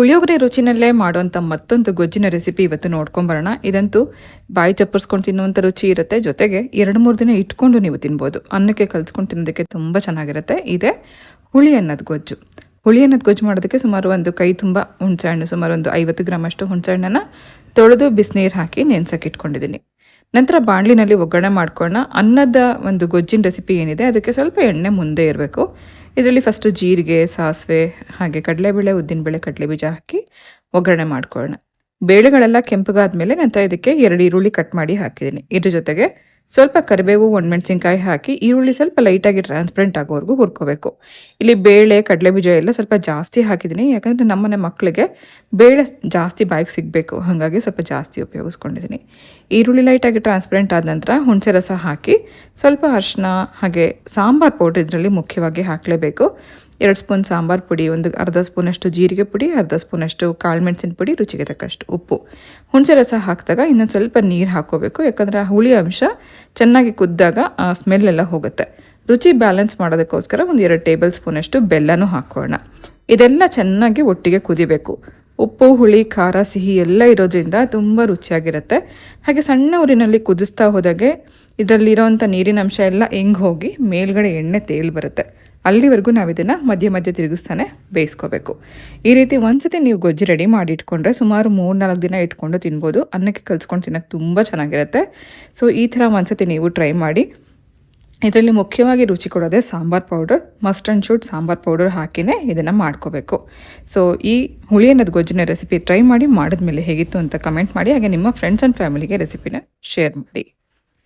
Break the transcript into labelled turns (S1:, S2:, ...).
S1: ಪುಳಿಯೋಗರೆ ರುಚಿನಲ್ಲೇ ಮಾಡುವಂಥ ಮತ್ತೊಂದು ಗೊಜ್ಜಿನ ರೆಸಿಪಿ ಇವತ್ತು ನೋಡ್ಕೊಂಬರೋಣ. ಇದಂತೂ ಬಾಯಿ ಚಪ್ಪರ್ಸ್ಕೊಂಡು ತಿನ್ನುವಂಥ ರುಚಿ ಇರುತ್ತೆ. ಜೊತೆಗೆ ಎರಡು ಮೂರು ದಿನ ಇಟ್ಕೊಂಡು ನೀವು ತಿನ್ಬೋದು. ಅನ್ನಕ್ಕೆ ಕಲ್ಸ್ಕೊಂಡು ತಿನ್ನೋದಕ್ಕೆ ತುಂಬ ಚೆನ್ನಾಗಿರುತ್ತೆ. ಇದೆ ಹುಳಿ ಅನ್ನದ ಗೊಜ್ಜು. ಹುಳಿ ಅನ್ನದ ಗೊಜ್ಜು ಮಾಡೋದಕ್ಕೆ ಸುಮಾರು ಒಂದು ಕೈ ತುಂಬ ಹುಣಸೆಹಣ್ಣು, ಸುಮಾರು ಒಂದು ಐವತ್ತು ಗ್ರಾಮ್ ಅಷ್ಟು ಹುಣಸೆಹಣ್ಣನ್ನು ತೊಳೆದು ಬಿಸಿನೀರು ಹಾಕಿ ನೆನ್ಸಕ್ಕೆ ಇಟ್ಕೊಂಡಿದ್ದೀನಿ. ನಂತರ ಬಾಣಲಿನಲ್ಲಿ ಒಗ್ಗರಣೆ ಮಾಡ್ಕೊಳ್ಳೋಣ. ಅನ್ನದ ಒಂದು ಗೊಜ್ಜಿನ ರೆಸಿಪಿ ಏನಿದೆ, ಅದಕ್ಕೆ ಸ್ವಲ್ಪ ಎಣ್ಣೆ ಮುಂದೆ ಇರಬೇಕು. ಇದರಲ್ಲಿ ಫಸ್ಟು ಜೀರಿಗೆ, ಸಾಸಿವೆ, ಹಾಗೆ ಕಡಲೆಬೇಳೆ ಉದ್ದಿನಬೇಳೆ ಕಡಲೆ ಬೀಜ ಹಾಕಿ ಒಗ್ಗರಣೆ ಮಾಡ್ಕೊಳ್ಳೋಣ. ಬೇಳೆಗಳೆಲ್ಲ ಕೆಂಪಗಾದ್ಮೇಲೆ ನಂತರ ಇದಕ್ಕೆ ಎರಡು ಈರುಳ್ಳಿ ಕಟ್ ಮಾಡಿ ಹಾಕಿದ್ದೀನಿ. ಇದ್ರ ಜೊತೆಗೆ ಸ್ವಲ್ಪ ಕರಿಬೇವು, ಒಣಮೆಣಸಿನ್ಕಾಯಿ ಹಾಕಿ ಈರುಳ್ಳಿ ಸ್ವಲ್ಪ ಲೈಟಾಗಿ ಟ್ರಾನ್ಸ್ಪರೆಂಟ್ ಆಗೋವರೆಗೂ ಹುರ್ಕೋಬೇಕು. ಇಲ್ಲಿ ಬೇಳೆ ಕಡಲೆ ಬೀಜ ಎಲ್ಲ ಸ್ವಲ್ಪ ಜಾಸ್ತಿ ಹಾಕಿದ್ದೀನಿ. ಯಾಕಂದರೆ ನಮ್ಮನೆ ಮಕ್ಕಳಿಗೆ ಬೇಳೆ ಜಾಸ್ತಿ ಬಾಯಿಗೆ ಸಿಗಬೇಕು. ಹಾಗಾಗಿ ಸ್ವಲ್ಪ ಜಾಸ್ತಿ ಉಪಯೋಗಿಸ್ಕೊಂಡಿದ್ದೀನಿ. ಈರುಳ್ಳಿ ಲೈಟಾಗಿ ಟ್ರಾನ್ಸ್ಪರೆಂಟ್ ಆದ ನಂತರ ಹುಣಸೆ ರಸ ಹಾಕಿ ಸ್ವಲ್ಪ ಅರಿಶಿನ ಹಾಗೆ ಸಾಂಬಾರು ಪೌಡ್ರ್ ಇದರಲ್ಲಿ ಮುಖ್ಯವಾಗಿ ಹಾಕಲೇಬೇಕು. ಎರಡು ಸ್ಪೂನ್ ಸಾಂಬಾರು ಪುಡಿ, ಒಂದು ಅರ್ಧ ಸ್ಪೂನಷ್ಟು ಜೀರಿಗೆ ಪುಡಿ, ಅರ್ಧ ಸ್ಪೂನಷ್ಟು ಕಾಳು ಮೆಣಸಿನ ಪುಡಿ, ರುಚಿಗೆ ತಕ್ಕಷ್ಟು ಉಪ್ಪು. ಹುಣಸೆ ರಸ ಹಾಕಿದಾಗ ಇನ್ನೊಂದು ಸ್ವಲ್ಪ ನೀರು ಹಾಕೋಬೇಕು, ಯಾಕಂದರೆ ಹುಳಿ ಅಂಶ ಚೆನ್ನಾಗಿ ಕುದ್ದಾಗ ಆ ಸ್ಮೆಲ್ ಎಲ್ಲ ಹೋಗುತ್ತೆ. ರುಚಿ ಬ್ಯಾಲೆನ್ಸ್ ಮಾಡೋದಕ್ಕೋಸ್ಕರ ಒಂದು ಎರಡು ಟೇಬಲ್ ಸ್ಪೂನಷ್ಟು ಬೆಲ್ಲನೂ ಹಾಕೋಣ ಇದೆಲ್ಲ ಚೆನ್ನಾಗಿ ಒಟ್ಟಿಗೆ ಕುದಿಬೇಕು. ಉಪ್ಪು, ಹುಳಿ, ಖಾರ, ಸಿಹಿ ಎಲ್ಲ ಇರೋದ್ರಿಂದ ತುಂಬ ರುಚಿಯಾಗಿರುತ್ತೆ. ಹಾಗೆ ಸಣ್ಣ ಊರಿನಲ್ಲಿ ಕುದಿಸ್ತಾ ಹೋದಾಗೆ ಇದರಲ್ಲಿರೋವಂಥ ನೀರಿನ ಅಂಶ ಎಲ್ಲ ಹೆಂಗ್ ಹೋಗಿ ಮೇಲ್ಗಡೆ ಎಣ್ಣೆ ತೇಲ್ ಬರುತ್ತೆ. ಅಲ್ಲಿವರೆಗೂ ನಾವು ಇದನ್ನು ಮಧ್ಯೆ ಮಧ್ಯೆ ತಿರುಗಿಸ್ತಾನೆ ಬೇಯಿಸ್ಕೋಬೇಕು. ಈ ರೀತಿ ಒಂದ್ಸತಿ ನೀವು ಗೊಜ್ಜು ರೆಡಿ ಮಾಡಿ ಇಟ್ಕೊಂಡ್ರೆ ಸುಮಾರು ಮೂರು ನಾಲ್ಕು ದಿನ ಇಟ್ಕೊಂಡು ತಿನ್ಬೋದು. ಅನ್ನಕ್ಕೆ ಕಲ್ಸ್ಕೊಂಡು ತಿನ್ನೋಕ್ಕೆ ತುಂಬ ಚೆನ್ನಾಗಿರುತ್ತೆ. ಸೊ ಈ ಥರ ಒಂದ್ಸತಿ ನೀವು ಟ್ರೈ ಮಾಡಿ ಇದರಲ್ಲಿ ಮುಖ್ಯವಾಗಿ ರುಚಿ ಕೊಡೋದೇ sambar powder, must and should sambar powder ಹಾಕಿನೇ ಇದನ್ನು ಮಾಡ್ಕೋಬೇಕು. ಸೊ ಈ ಹುಳಿ ಅನ್ನೋದು ಗೊಜ್ಜಿನ ರೆಸಿಪಿ ಟ್ರೈ ಮಾಡಿ ಮಾಡಿದ್ಮೇಲೆ ಹೇಗಿತ್ತು ಅಂತ ಕಮೆಂಟ್ ಮಾಡಿ, ಹಾಗೆ ನಿಮ್ಮ ಫ್ರೆಂಡ್ಸ್ ಆ್ಯಂಡ್ ಫ್ಯಾಮಿಲಿಗೆ ರೆಸಿಪಿನ ಶೇರ್ ಮಾಡಿ.